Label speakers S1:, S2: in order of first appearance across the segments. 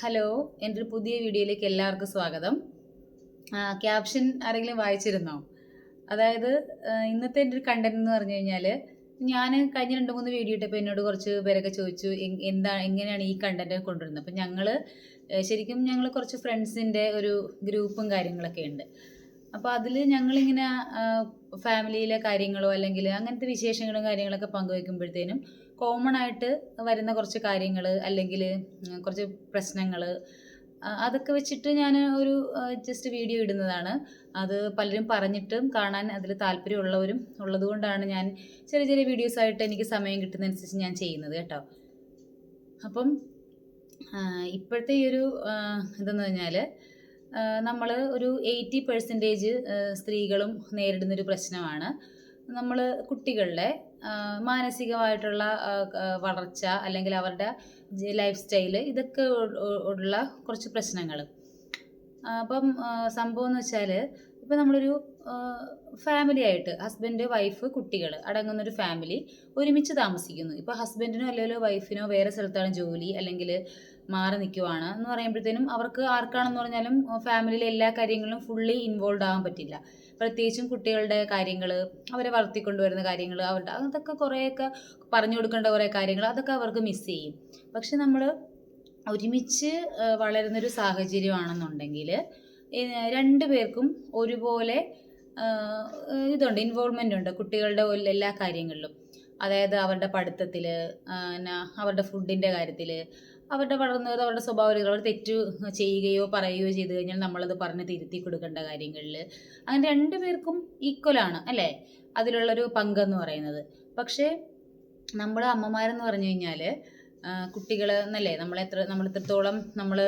S1: Hello എന്റെ ഒരു പുതിയ വീഡിയോയിലേക്ക് എല്ലാവർക്കും സ്വാഗതം. ക്യാപ്ഷൻ ആരെങ്കിലും വായിച്ചിരുന്നോ? അതായത് ഇന്നത്തെ എന്റെ ഒരു കണ്ടന്റ് എന്ന് പറഞ്ഞു കഴിഞ്ഞാൽ ഞാൻ കഴിഞ്ഞ രണ്ട് മൂന്ന് വീഡിയോ ഇട്ടപ്പോൾ എന്നോട് കുറച്ച് പേരൊക്കെ ചോദിച്ചു എന്താ എങ്ങനെയാണ് ഈ കണ്ടന്റ് കൊണ്ടുവരുന്നത്? അപ്പം ഞങ്ങൾ ശരിക്കും ഞങ്ങൾ കുറച്ച് ഫ്രണ്ട്സിന്റെ ഒരു ഗ്രൂപ്പും കാര്യങ്ങളൊക്കെ ഉണ്ട്. അപ്പോൾ അതിൽ ഞങ്ങളിങ്ങനെ ഫാമിലിയിലെ കാര്യങ്ങളോ അല്ലെങ്കിൽ അങ്ങനത്തെ വിശേഷങ്ങളും കാര്യങ്ങളൊക്കെ പങ്കുവെക്കുമ്പോഴത്തേനും കോമൺ ആയിട്ട് വരുന്ന കുറച്ച് കാര്യങ്ങൾ അല്ലെങ്കിൽ കുറച്ച് പ്രശ്നങ്ങൾ അതൊക്കെ വെച്ചിട്ട് ഞാൻ ഒരു ജസ്റ്റ് വീഡിയോ ഇടുന്നതാണ്. അത് പലരും പറഞ്ഞിട്ടും കാണാൻ അതിൽ താല്പര്യമുള്ളവരും ഉള്ളതുകൊണ്ടാണ് ഞാൻ ചെറിയ ചെറിയ വീഡിയോസ് ആയിട്ട് എനിക്ക് സമയം കിട്ടുന്നതനുസരിച്ച് ഞാൻ ചെയ്യുന്നത് കേട്ടോ. അപ്പം ഇപ്പോഴത്തെ ഈ ഒരു ഇതെന്ന് പറഞ്ഞാൽ നമ്മൾ ഒരു എയ്റ്റി പെർസെന്റേജ് സ്ത്രീകളും നേരിടുന്നൊരു പ്രശ്നമാണ്. നമ്മൾ കുട്ടികളുടെ മാനസികമായിട്ടുള്ള വളർച്ച അല്ലെങ്കിൽ അവരുടെ ലൈഫ് സ്റ്റൈൽ ഇതൊക്കെ ഉള്ള കുറച്ച് പ്രശ്നങ്ങൾ അപ്പം സംഭവം എന്ന് വെച്ചാൽ ഇപ്പം നമ്മളൊരു ഫാമിലി ആയിട്ട് ഹസ്ബൻഡ് വൈഫ് കുട്ടികൾ അടങ്ങുന്നൊരു ഫാമിലി ഒരുമിച്ച് താമസിക്കുന്നു. ഇപ്പോൾ ഹസ്ബൻഡിനോ അല്ലെങ്കിൽ വൈഫിനോ വേറെ സ്ഥലത്താണ് ജോലി അല്ലെങ്കിൽ മാറി നിൽക്കുവാണ് എന്ന് പറയുമ്പോഴത്തേനും അവർക്ക് ആർക്കാണെന്ന് പറഞ്ഞാലും ഫാമിലിയിലെ എല്ലാ കാര്യങ്ങളും ഫുള്ളി ഇൻവോൾവ് ആകാൻ പറ്റില്ല. പ്രത്യേകിച്ചും കുട്ടികളുടെ കാര്യങ്ങൾ അവരെ വളർത്തിക്കൊണ്ടുവരുന്ന കാര്യങ്ങൾ അവരുടെ അതൊക്കെ കുറേയൊക്കെ പറഞ്ഞു കൊടുക്കേണ്ട കുറേ കാര്യങ്ങൾ അതൊക്കെ അവർക്ക് മിസ് ചെയ്യും. പക്ഷെ നമ്മൾ ഒരുമിച്ച് വളരുന്നൊരു സാഹചര്യമാണെന്നുണ്ടെങ്കിൽ രണ്ടു പേർക്കും ഒരുപോലെ ഇതുണ്ട് ഇൻവോൾവ്മെന്റ് ഉണ്ട് കുട്ടികളുടെ എല്ലാ കാര്യങ്ങളിലും. അതായത് അവരുടെ പഠിത്തത്തിൽ അവരുടെ ഫുഡിന്റെ കാര്യത്തിൽ അവരുടെ വളർന്നത് അവരുടെ സ്വഭാവ അവർ തെറ്റ് ചെയ്യുകയോ പറയുകയോ ചെയ്തു കഴിഞ്ഞാൽ നമ്മളത് പറഞ്ഞ് തിരുത്തി കൊടുക്കേണ്ട കാര്യങ്ങളിൽ അങ്ങനെ രണ്ടു പേർക്കും ഈക്വലാണ് അല്ലേ? അതിലുള്ളൊരു പങ്കെന്ന് പറയുന്നത്. പക്ഷേ നമ്മൾ അമ്മമാരെന്ന് പറഞ്ഞു കഴിഞ്ഞാൽ കുട്ടികൾ എന്നല്ലേ നമ്മൾ എത്ര നമ്മൾ എത്രത്തോളം നമ്മൾ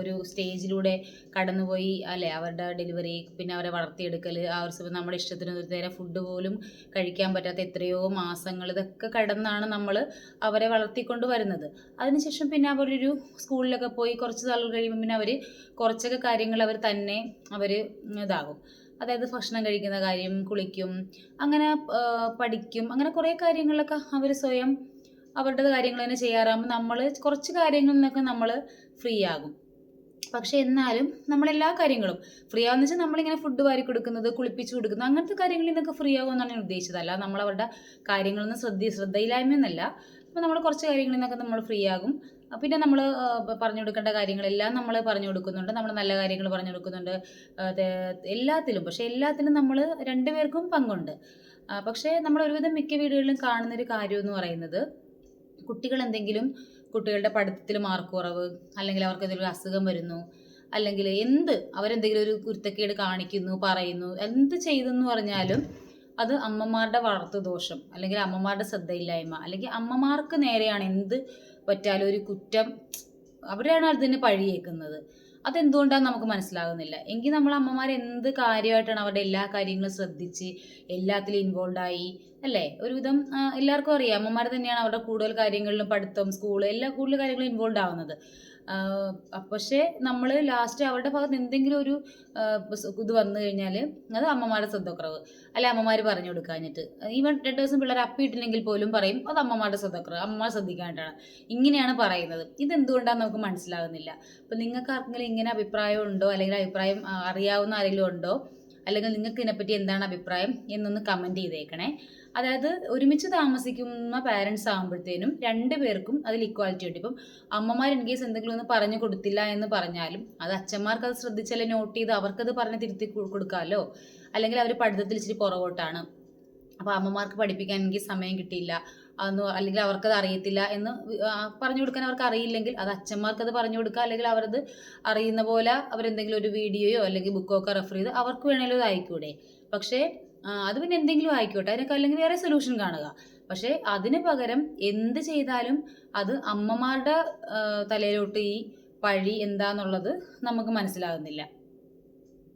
S1: ഒരു സ്റ്റേജിലൂടെ കടന്നുപോയി അല്ലേ? അവരുടെ ഡെലിവറി പിന്നെ അവരെ വളർത്തിയെടുക്കൽ ആ ഒരു സമയം നമ്മുടെ ഇഷ്ടത്തിന് നേരം ഫുഡ് പോലും കഴിക്കാൻ പറ്റാത്ത എത്രയോ മാസങ്ങൾ ഇതൊക്കെ കടന്നാണ് നമ്മൾ അവരെ വളർത്തിക്കൊണ്ട് വരുന്നത്. അതിനുശേഷം പിന്നെ അവരൊരു സ്കൂളിലൊക്കെ പോയി കുറച്ച് നാൾ കഴിയുമ്പോൾ പിന്നെ അവർ കുറച്ചൊക്കെ കാര്യങ്ങൾ അവർ തന്നെ അവർ ഇതാകും. അതായത് ഭക്ഷണം കഴിക്കുന്ന കാര്യം കുളിക്കും അങ്ങനെ പഠിക്കും അങ്ങനെ കുറേ കാര്യങ്ങളിലൊക്കെ അവർ സ്വയം അവരുടെ കാര്യങ്ങൾ തന്നെ ചെയ്യാറാകുമ്പോൾ നമ്മൾ കുറച്ച് കാര്യങ്ങളിൽ നിന്നൊക്കെ നമ്മൾ ഫ്രീ ആകും. പക്ഷെ എന്നാലും നമ്മളെല്ലാ കാര്യങ്ങളും ഫ്രീ ആവുന്ന വെച്ചാൽ നമ്മളിങ്ങനെ ഫുഡ് വാരി കൊടുക്കുന്നത് കുളിപ്പിച്ച് കൊടുക്കുന്നത് അങ്ങനത്തെ കാര്യങ്ങളിൽ നിന്നൊക്കെ ഫ്രീ ആകുമെന്നാണ് ഞാൻ ഉദ്ദേശിച്ചത്. അല്ല നമ്മൾ അവരുടെ കാര്യങ്ങളൊന്നും ശ്രദ്ധ ശ്രദ്ധയില്ലായ്മയെന്നല്ല അപ്പോൾ നമ്മൾ കുറച്ച് കാര്യങ്ങളിൽ നിന്നൊക്കെ നമ്മൾ ഫ്രീ ആകും. പിന്നെ നമ്മൾ പറഞ്ഞു കൊടുക്കേണ്ട കാര്യങ്ങളെല്ലാം നമ്മൾ പറഞ്ഞു കൊടുക്കുന്നുണ്ട്. നമ്മൾ നല്ല കാര്യങ്ങൾ പറഞ്ഞു കൊടുക്കുന്നുണ്ട്. എല്ലാത്തിലും പക്ഷേ എല്ലാത്തിലും നമ്മൾ രണ്ടുപേർക്കും പങ്കുണ്ട്. പക്ഷേ നമ്മൾ ഒരുവിധം മിക്ക വീടുകളിലും കാണുന്നൊരു കാര്യം എന്ന് പറയുന്നത് കുട്ടികൾ എന്തെങ്കിലും കുട്ടികളുടെ പഠിത്തത്തിൽ മാർക്ക് കുറവ് അല്ലെങ്കിൽ അവർക്ക് എന്തെങ്കിലും അസുഖം വരുന്നു അല്ലെങ്കിൽ എന്ത് അവരെന്തെങ്കിലും ഒരു കുരുത്തക്കേട് കാണിക്കുന്നു പറയുന്നു എന്ത് ചെയ്തെന്ന് പറഞ്ഞാലും അത് അമ്മമാരുടെ വളർത്തു ദോഷം അല്ലെങ്കിൽ അമ്മമാരുടെ ശ്രദ്ധയില്ലായ്മ അല്ലെങ്കിൽ അമ്മമാർക്ക് നേരെയാണ് എന്ത് പറ്റാലും ഒരു കുറ്റം അവരാണ് അതിന് പഴിയേക്കുന്നത്. അതെന്തുകൊണ്ടാണ് നമുക്ക് മനസ്സിലാകുന്നില്ല. എങ്കിൽ നമ്മൾ അമ്മമാർ എന്ത് കാര്യമായിട്ടാണ് അവരുടെ എല്ലാ കാര്യങ്ങളും ശ്രദ്ധിച്ച് എല്ലാത്തിലും ഇൻവോൾവ് ആയി അല്ലേ? ഒരുവിധം എല്ലാവർക്കും അറിയാം. അമ്മമാർ തന്നെയാണ് അവരുടെ കൂടുതൽ കാര്യങ്ങളിലും പഠിത്തം സ്കൂൾ എല്ലാ കൂടുതൽ കാര്യങ്ങളും ഇൻവോൾവ് ആവുന്നത്. പക്ഷേ നമ്മൾ ലാസ്റ്റ് അവരുടെ ഭാഗത്ത് എന്തെങ്കിലും ഒരു ഇത് വന്നു കഴിഞ്ഞാൽ അത് അമ്മമാരുടെ ശ്രദ്ധക്കുറവ് അല്ലെ അമ്മമാർ പറഞ്ഞു കൊടുക്കാഞ്ഞിട്ട്. ഈവൻ രണ്ട് ദിവസം പിള്ളേർ അപ്പിയിട്ടില്ലെങ്കിൽ പോലും പറയും അത് അമ്മമാരുടെ ശ്രദ്ധക്കുറവ് അമ്മമാർ ശ്രദ്ധിക്കാനായിട്ടാണ് ഇങ്ങനെയാണ് പറയുന്നത്. ഇതെന്തുകൊണ്ടാണെന്ന് നമുക്ക് മനസ്സിലാകുന്നില്ല. അപ്പം നിങ്ങൾക്ക് ആർക്കെങ്കിലും ഇങ്ങനെ അഭിപ്രായം ഉണ്ടോ? അല്ലെങ്കിൽ അഭിപ്രായം അറിയാവുന്ന ആരെങ്കിലും ഉണ്ടോ? അല്ലെങ്കിൽ നിങ്ങൾക്ക് ഇതിനെപ്പറ്റി എന്താണ് അഭിപ്രായം എന്നൊന്ന് കമന്റ് ചെയ്തേക്കണേ. അതായത് ഒരുമിച്ച് താമസിക്കുന്ന പാരൻസ് ആകുമ്പോഴത്തേനും രണ്ട് പേർക്കും അതിൽ ഇക്വാലിറ്റി ഉണ്ട്. ഇപ്പം അമ്മമാർ ഇൻ കേസ് എന്തെങ്കിലും ഒന്ന് പറഞ്ഞു കൊടുത്തില്ല എന്ന് പറഞ്ഞാലും അത് അച്ഛന്മാർക്ക് അത് ശ്രദ്ധിച്ചാലേ നോട്ട് ചെയ്ത് അവർക്കത് പറഞ്ഞ് തിരുത്തി കൊടുക്കാമല്ലോ? അല്ലെങ്കിൽ അവർ പഠിത്തത്തിൽ ഇച്ചിരി പുറകോട്ടാണ്. അപ്പോൾ അമ്മമാർക്ക് പഠിപ്പിക്കാൻ എനിക്ക് സമയം കിട്ടിയില്ല. അതൊന്നും അല്ലെങ്കിൽ അവർക്കത് അറിയത്തില്ല എന്ന് പറഞ്ഞു കൊടുക്കാൻ അവർക്ക് അറിയില്ലെങ്കിൽ അത് അച്ഛന്മാർക്കത് പറഞ്ഞു കൊടുക്കുക അല്ലെങ്കിൽ അവരത് അറിയുന്ന പോലെ അവരെന്തെങ്കിലും ഒരു വീഡിയോയോ അല്ലെങ്കിൽ ബുക്കോ ഒക്കെ റെഫർ ചെയ്ത് അവർക്ക് വേണമെങ്കിലും അത് ആയിക്കൂടെ പക്ഷേ അത് പിന്നെ എന്തെങ്കിലും ആയിക്കോട്ടെ. അതിനൊക്കെ അല്ലെങ്കിൽ വേറെ സൊല്യൂഷൻ കാണുക. പക്ഷേ അതിന് പകരം എന്ത് ചെയ്താലും അത് അമ്മമാരുടെ തലയിലോട്ട് ഈ പഴി എന്താന്നുള്ളത് നമുക്ക് മനസ്സിലാകുന്നില്ല.